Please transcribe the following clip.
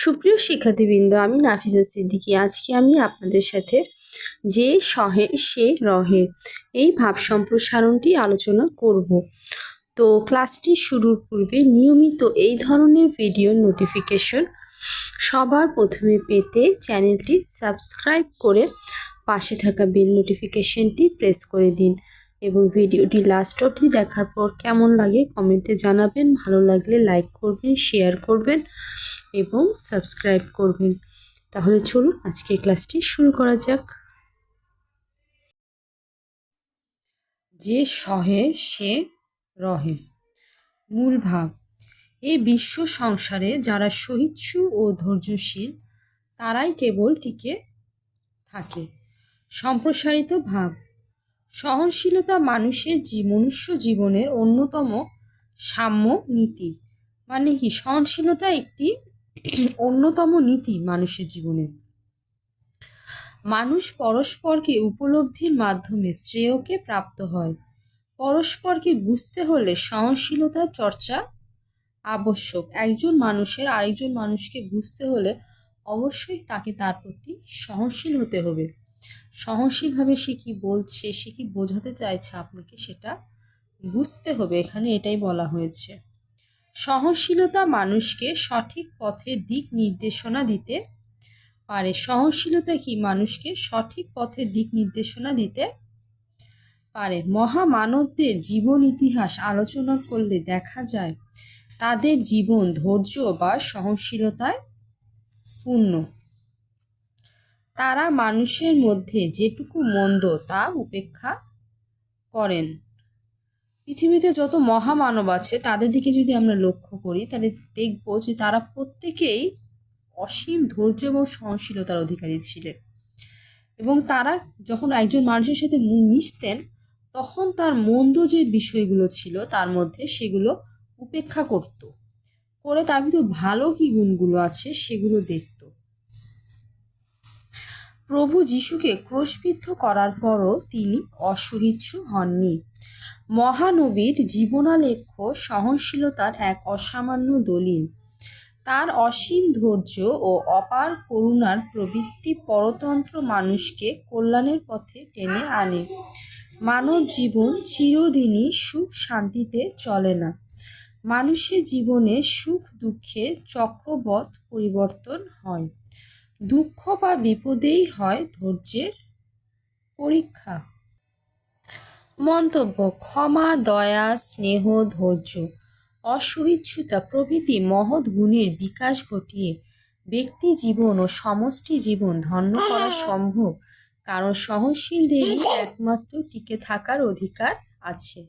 সুপ্রিয় শিক্ষার্থীবৃন্দ, আমি নাফিজা সিদ্দিকী। আজকে আমি আপনাদের সাথে যে সহে, সে রহে, এই ভাব সম্প্রসারণটি আলোচনা করব। তো ক্লাসটি শুরুর পূর্বে নিয়মিত এই ধরনের ভিডিও নোটিফিকেশন সবার প্রথমে পেতে চ্যানেলটি সাবস্ক্রাইব করে পাশে থাকা বেল নোটিফিকেশনটি প্রেস করে দিন এবং ভিডিওটি লাস্ট অবধি দেখার পর কেমন লাগে কমেন্টে জানাবেন, ভালো লাগলে লাইক করবেন, শেয়ার করবেন। এবং সাবস্ক্রাইব করবেন। তাহলে চলুন আজকে ক্লাসটি শুরু করা যাক। যে সহে সে রহে। মূল ভাব এই বিশ্ব সংসারে যারা সহিষ্ণু ও ধৈর্যশীল, তারাই কেবল টিকে থাকে। সম্প্রসারিত ভাব, সহনশীলতা মানুষের মনুষ্য জীবনের অন্যতম সাম্য নীতি মানে কি? সহনশীলতা একটি অন্যতম নীতি মানুষের জীবনে। মানুষ পরস্পরকে উপলব্ধির মাধ্যমে শ্রেয়কে প্রাপ্ত হয়। পরস্পরকে বুঝতে হলে সহনশীলতার চর্চা আবশ্যক। একজন মানুষের আরেকজন মানুষকে বুঝতে হলে অবশ্যই তাকে তার প্রতি সহনশীল হতে হবে। সহনশীলভাবে সে কি বলছে, সে কি বোঝাতে চাইছে আপনাকে সেটা বুঝতে হবে। এখানে এটাই বলা হয়েছে। সহনশীলতা মানুষকে সঠিক পথে দিক নির্দেশনা দিতে পারে। সহনশীলতা কি? মানুষকে সঠিক পথে দিক নির্দেশনা দিতে পারে। মহামানবদের জীবন ইতিহাস আলোচনা করলে দেখা যায়, তাদের জীবন ধৈর্য বা সহনশীলতায় পূর্ণ। তারা মানুষের মধ্যে যেটুকু মন্দ তা উপেক্ষা করেন। পৃথিবীতে যত মহামানব আছে, তাদের দিকে যদি আমরা লক্ষ্য করি, তাহলে দেখব যে তারা প্রত্যেকেই অসীম ধৈর্য এবং সহনশীলতার অধিকারী ছিলেন। এবং তারা যখন একজন মানুষের সাথে মিশতেন, তখন তার মন্দ যে বিষয়গুলো ছিল, তার মধ্যে সেগুলো উপেক্ষা করত। করে তার ভিতর ভালো কি গুণগুলো আছে, সেগুলো দেখত। প্রভু যিশুকে ক্রোশবিদ্ধ করার পরও তিনি অসহিষ্ণু হননি। মহানবীর জীবনালেখ্য সহনশীলতার এক অসামান্য দলিল। তার অসীম ধৈর্য ও অপার করুণার প্রবৃত্তি পরতন্ত্র মানুষকে কল্যাণের পথে টেনে আনে। মানব জীবন চিরদিনই সুখ শান্তিতে চলে না। মানুষের জীবনে সুখ দুঃখের চক্রবৎ পরিবর্তন হয়। দুঃখ বা বিপদেই হয় ধৈর্যের পরীক্ষা। মন্তব্য, ক্ষমা, দয়া, স্নেহ, ধৈর্য। অসহিষ্ণুতা প্রভৃতি মহৎ গুণের বিকাশ ঘটিয়ে ব্যক্তি জীবন ও সমষ্টি জীবন ধন্য করা সম্ভব। কারণ সহনশীল সহনশীলদেরই একমাত্র টিকে থাকার অধিকার আছে।